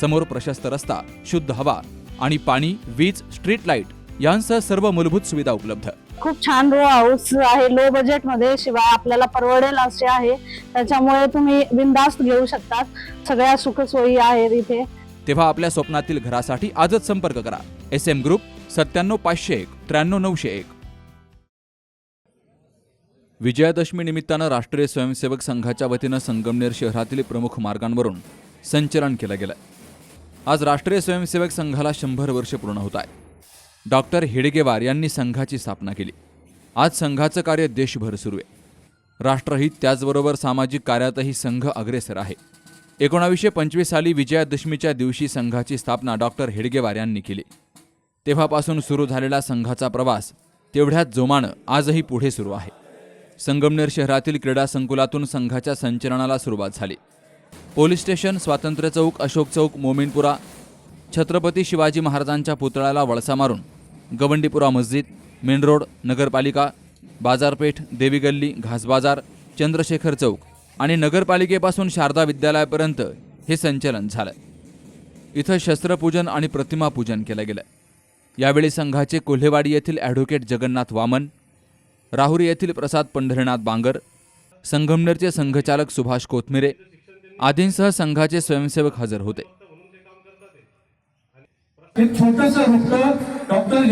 समोर प्रशस्त रस्ता शुद्ध हवा आणि पाणी वीज स्ट्रीट लाइट यांसह सर्व मूलभूत सुविधा उपलब्ध. खूप छान रो हाऊस आहे. लो बजेटमध्ये शिवाय आपल्याला परवडेल असे आहे. त्याच्यामुळे तुम्ही बिंदास्त घेऊ शकतात. सगळ्या सुखसोयी आहेत इथे. तेव्हा आपल्या स्वप्नातील घरासाठी आजच संपर्क करा. एस एम ग्रुप सत्त्याण्णव पाचशे एक त्र्याण्णव नऊशे एक. विजयादशमी निमित्तानं राष्ट्रीय स्वयंसेवक संघाच्या वतीनं संगमनेर शहरातील प्रमुख मार्गांवरून संचलन केलं गेलं. आज राष्ट्रीय स्वयंसेवक संघाला शंभर वर्ष पूर्ण होत आहे. डॉक्टर हेडगेवार यांनी संघाची स्थापना केली. आज संघाचं कार्य देशभर सुरू आहे. राष्ट्रहित त्याचबरोबर सामाजिक कार्यातही संघ अग्रेसर आहे. एकोणावीसशे पंचवीस साली विजयादशमीच्या दिवशी संघाची स्थापना डॉक्टर हेडगेवार यांनी केली. तेव्हापासून सुरू झालेला संघाचा प्रवास तेवढ्याच जोमानं आजही पुढे सुरू आहे. संगमनेर शहरातील क्रीडा संकुलातून संघाच्या संचलनाला सुरुवात झाली. पोलीस स्टेशन स्वातंत्र्य चौक अशोक चौक मोमीनपुरा. छत्रपती शिवाजी महाराजांच्या पुतळ्याला वळसा मारून गवंडीपुरा मस्जिद मेन रोड नगरपालिका बाजारपेठ देवी गल्ली घासबाजार चंद्रशेखर चौक आणि नगरपालिकेपासून शारदा विद्यालयापर्यंत हे संचलन झालं. इथं शस्त्रपूजन आणि प्रतिमापूजन केलं गेलं. यावेळी संघाचे कोल्हेवाडी येथील ॲडव्होकेट जगन्नाथ वामन राहुरी येथील प्रसाद पंढरीनाथ बांगर संगमनेरचे संघचालक सुभाष कोथमिरे आदींसह संघाचे स्वयंसेवक हजर होते. एक छोटस वृत्त डॉक्टर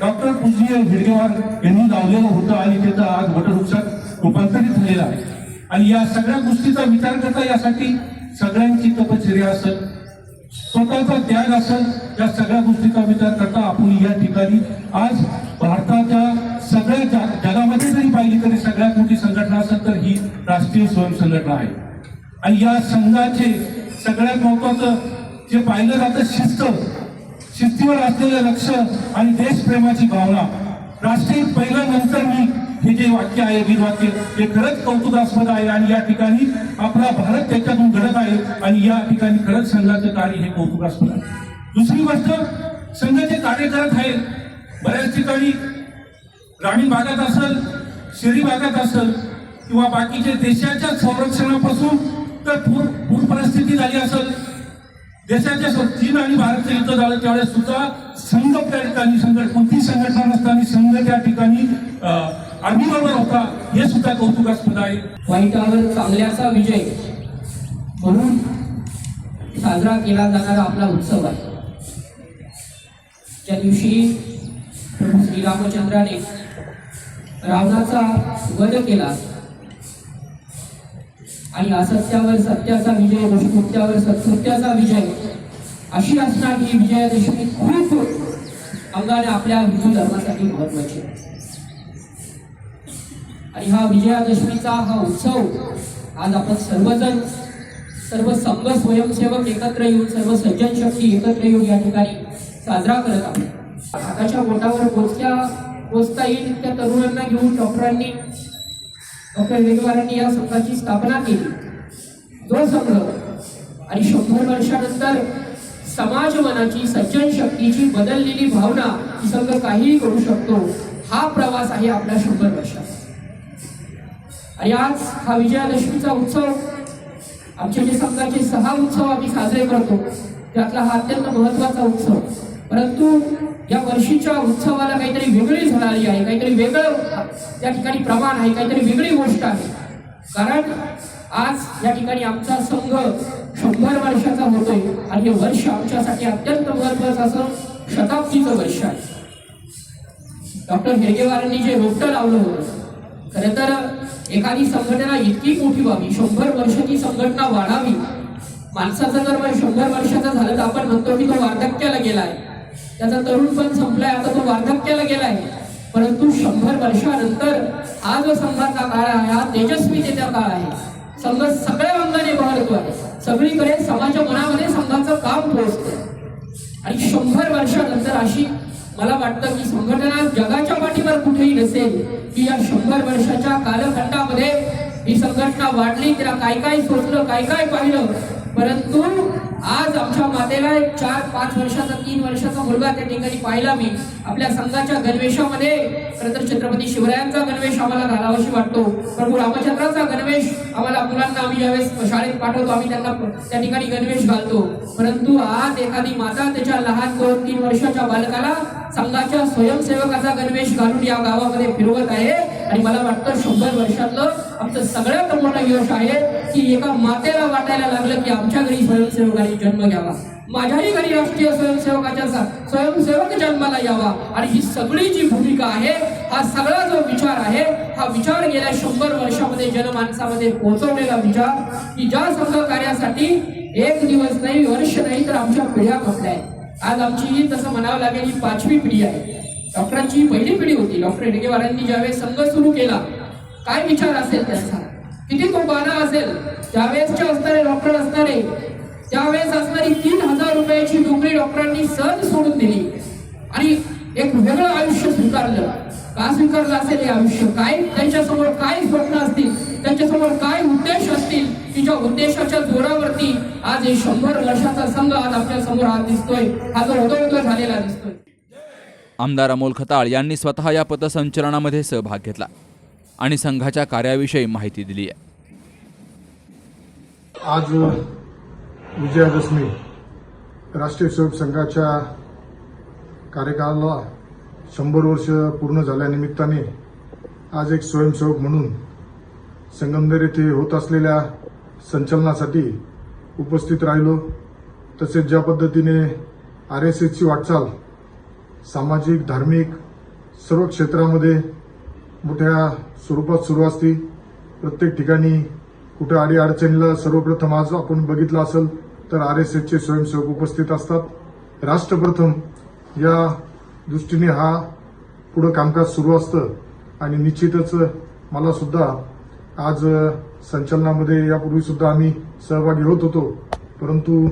डॉक्टर पूज्य हिडगेवार यांनी लावलेलं होतं आणि त्याचं आज वटवृक्षात रूपांतरित झालेलं आहे. आणि या सगळ्या गोष्टीचा विचार करता यासाठी सगळ्यांची तपश्चर्या असेल स्वतःचा त्याग असेल या सगळ्या गोष्टीचा विचार करता आपण या ठिकाणी आज भारताच्या सगळ्या जगामध्ये जरी पाहिली तरी सगळ्यात मोठी संघटना असेल तर ही राष्ट्रीय स्वयं संघटना आहे. आणि या संघाचे सगळ्यात महत्वाचं जे पाहिलं जातं शिस्त शिस्तीवर असलेलं लक्ष आणि देशप्रेमाची भावना. राष्ट्रीय पहिल्या नंतर मी हे जे वाक्य आहे वीरवाक्य हे खरंच कौतुकास्पद आहे आणि या ठिकाणी आपला भारत त्याच्यातून घडत आहे आणि या ठिकाणी खरंच संघाचं कार्य हे कौतुकास्पद आहे. दुसरी गोष्ट संघाचे कार्य करत आहे बऱ्याच ठिकाणी ग्रामीण भागात असेल शहरी भागात असेल किंवा बाकीच्या देशाच्या संरक्षणापासून तर पूर पूर परिस्थिती झाली असेल. देशाच्या चीन आणि भारतचं युद्ध झालं त्यावेळेस सुद्धा संघ त्या ठिकाणी संघट कोणती संघटना नसताना संघ त्या ठिकाणी आर्मी बरोबर होता हे सुद्धा कौतुकास्पद आहे. वाईटावर चांगल्याचा विजय म्हणून साजरा केला जाणारा आपला उत्सव आहे. ज्या दिवशी प्रभू श्रीरामचंद्राने रावणाचा वध केला. आणि असत्यावर सत्याचा विजय दुष्कृत्यावर सत्कृत्याचा विजय. अशी असणार ही विजयादशमी खूप अंगाने आपल्या हिंदू धर्मासाठी महत्वाची आणि हा विजयादशमीचा हा उत्सव आज आपण सर्वजण सर्व संघ स्वयंसेवक एकत्र येऊन सर्व सज्जन शक्ती एकत्र येऊन या ठिकाणी साजरा करत आहोत. हाताच्या बोटावर पोचल्या पोचता येईल त्या तरुणांना घेऊन डॉक्टरांनी डॉक्टर वेगवारांनी या संघाची स्थापना केली. जो संघ आणि शंभर वर्षानंतर समाज मनाची सज्जन शक्तीची बदललेली भावना ही संघ काहीही करू शकतो हा प्रवास आहे आपल्या शंभर वर्षाचा. आणि आज हा विजयादशमीचा उत्सव आमचे जे संघाचे सहा उत्सव आम्ही साजरे करतो त्यातला हा अत्यंत महत्त्वाचा उत्सव. परंतु या वर्षीच्या उत्सवाला काहीतरी वेगळी झळाळी आहे काहीतरी वेगळं त्या ठिकाणी प्रमाण आहे काहीतरी वेगळी गोष्ट आहे. कारण आज या ठिकाणी आमचा संघ शंभर वर्षाचा होतोय आणि हे वर्ष आमच्यासाठी अत्यंत महत्वाचं असं शताब्दीचं वर्ष आहे. डॉक्टर हेगेवारांनी जे रोपटं लावलं होतं खरं तर एखादी संघटना इतकी मोठी व्हावी शंभर वर्षाची संघटना वाढावी माणसाचं जर शंभर वर्षाचा झालं तर आपण म्हणतो की तो वार्धक्याला गेलाय त्याचा तरुणपण संपलाय आता तो वार्धक्याला गेलाय. परंतु शंभर वर्षानंतर हा जो संघाचा काळ आहे हा तेजस्वीतेचा काळ आहे. संघ सगळ्या अंगाने बहरतो आहे सगळीकडे समाजा मनामध्ये संघाचं काम पोहोचतं आणि शंभर वर्षानंतर अशी मला वाटतं की संघटना जगाच्या पाठीवर कुठेही नसेल की या शंभर वर्षाच्या कालखंडामध्ये ही संघटना वाढली तिला काय काय सोचलं काय काय पाहिलं परंतु आज आमच्या मातेला एक चार पाच वर्षाचा तीन वर्षाचा मुलगा त्या ठिकाणी पाहिला मी. आपल्या संघाच्या गणवेशामध्ये खरं तर छत्रपती शिवरायांचा गणवेश आम्हाला घालावाशी वाटतो. प्रभू रामचंद्राचा गणवेश आम्हाला मुलांना आम्ही ज्यावेळेस शाळेत पाठवतो. आम्ही त्यांना त्या ठिकाणी गणवेश घालतो. परंतु आज एखादी माता त्याच्या लहान दोन तीन वर्षाच्या बालकाला संघाच्या स्वयंसेवकाचा गणवेश घालून या गावामध्ये फिरवत आहे. आणि मला वाटतं शंभर वर्षातलं आमचं सगळ्यात मोठं यश आहे की एका मातेला वाटायला लागलं की आमच्या घरी स्वयंसेवकांनी जन्म घ्यावा. माझ्याही घरी राष्ट्रीय स्वयंसेवकाच्या स्वयंसेवक जन्माला यावा. आणि ही सगळी जी भूमिका आहे हा सगळा जो विचार आहे हा विचार गेल्या शंभर वर्षामध्ये जनमानसामध्ये पोहोचवलेला विचार की ज्या संघ कार्यासाठी एक दिवस नाही वर्ष नाही तर आमच्या पिढ्या खपल्या आहेत. आज आमची ही तसं म्हणावं लागेल ही पाचवी पिढी आहे. डॉक्टरांची पहिली पिढी होती. डॉक्टर हेडगेवारांनी ज्यावेळेस संघ सुरू केला काय विचार असेल त्यांचा? किती तो बाधा असेल? त्यावेळेसचे असणारे डॉक्टर असणारे त्यावेळेस असणारी तीन हजार रुपयाची नोकरी डॉक्टरांनी सहज सोडून दिली. आणि एक वेगळं आयुष्य स्वीकारलं. का स्वीकारलं असेल हे आयुष्य? काय त्यांच्यासमोर काय स्वप्न असतील? त्यांच्यासमोर काय उद्देश असतील? तिच्या उद्देशाच्या जोरावरती आज हे शंभर वर्षाचा संघ आज आपल्यासमोर आज दिसतोय. हा जो उदय झालेला दिसतोय. आमदार अमोल खताळ यांनी स्वतः या पथसंचलनामध्ये सहभाग घेतला आणि संघाच्या कार्याविषयी माहिती दिली आहे. आज विजयादशमी राष्ट्रीय स्वयंसेवक संघाच्या कार्यकाळाला शंभर वर्ष पूर्ण झाल्यानिमित्ताने आज एक स्वयंसेवक म्हणून संगमनेर येथे होत असलेल्या संचलनासाठी उपस्थित राहिलो. तसेच ज्या पद्धतीने आर एस एसची वाटचाल सामाजिक धार्मिक सर्व क्षेत्रामध्ये मोठ्या स्वरूपात सुरू असते. प्रत्येक ठिकाणी कुठे अडीअडचणीला सर्वप्रथम आज आपण बघितलं असेल तर आर एस एसचे स्वयंसेवक उपस्थित असतात. राष्ट्रप्रथम या दृष्टीने हा पुढं कामकाज सुरू असतं. आणि निश्चितच मला सुद्धा आज संचलनामध्ये यापूर्वी सुद्धा आम्ही सहभागी होत होतो. परंतु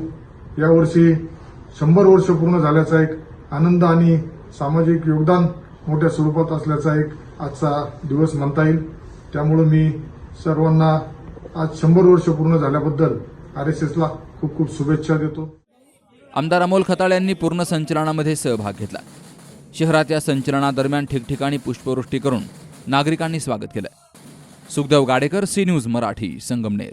यावर्षी शंभर वर्ष पूर्ण झाल्याचा एक आनंद आणि सामाजिक योगदान मोठ्या स्वरूपात असल्याचा एक आजचा दिवस म्हणता येईल. त्यामुळं मी सर्वांना आज शंभर वर्ष पूर्ण झाल्याबद्दल आर एस एसला खूप खूप शुभेच्छा देतो. आमदार अमोल खताळ यांनी पूर्ण संचलनामध्ये सहभाग घेतला. शहरात या संचलनादरम्यान ठिकठिकाणी पुष्पवृष्टी करून नागरिकांनी स्वागत केलं. Sukhdev Gadekar C news Marathi Sangamner.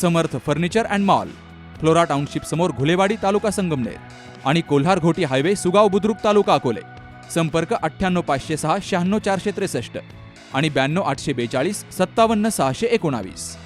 Samarth furniture and mall Flora township समोर घुलेवाडी तालुका संगमनेर आणि कोल्हार घोटी हायवे सुगाव बुद्रुक तालुका अकोले. संपर्क अठ्ठ्याण्णव पाचशे सहा शहाण्णव चारशे त्रेसष्ट आणि ब्याण्णव आठशे बेचाळीस सत्तावन्न सहाशे एकोणावीस.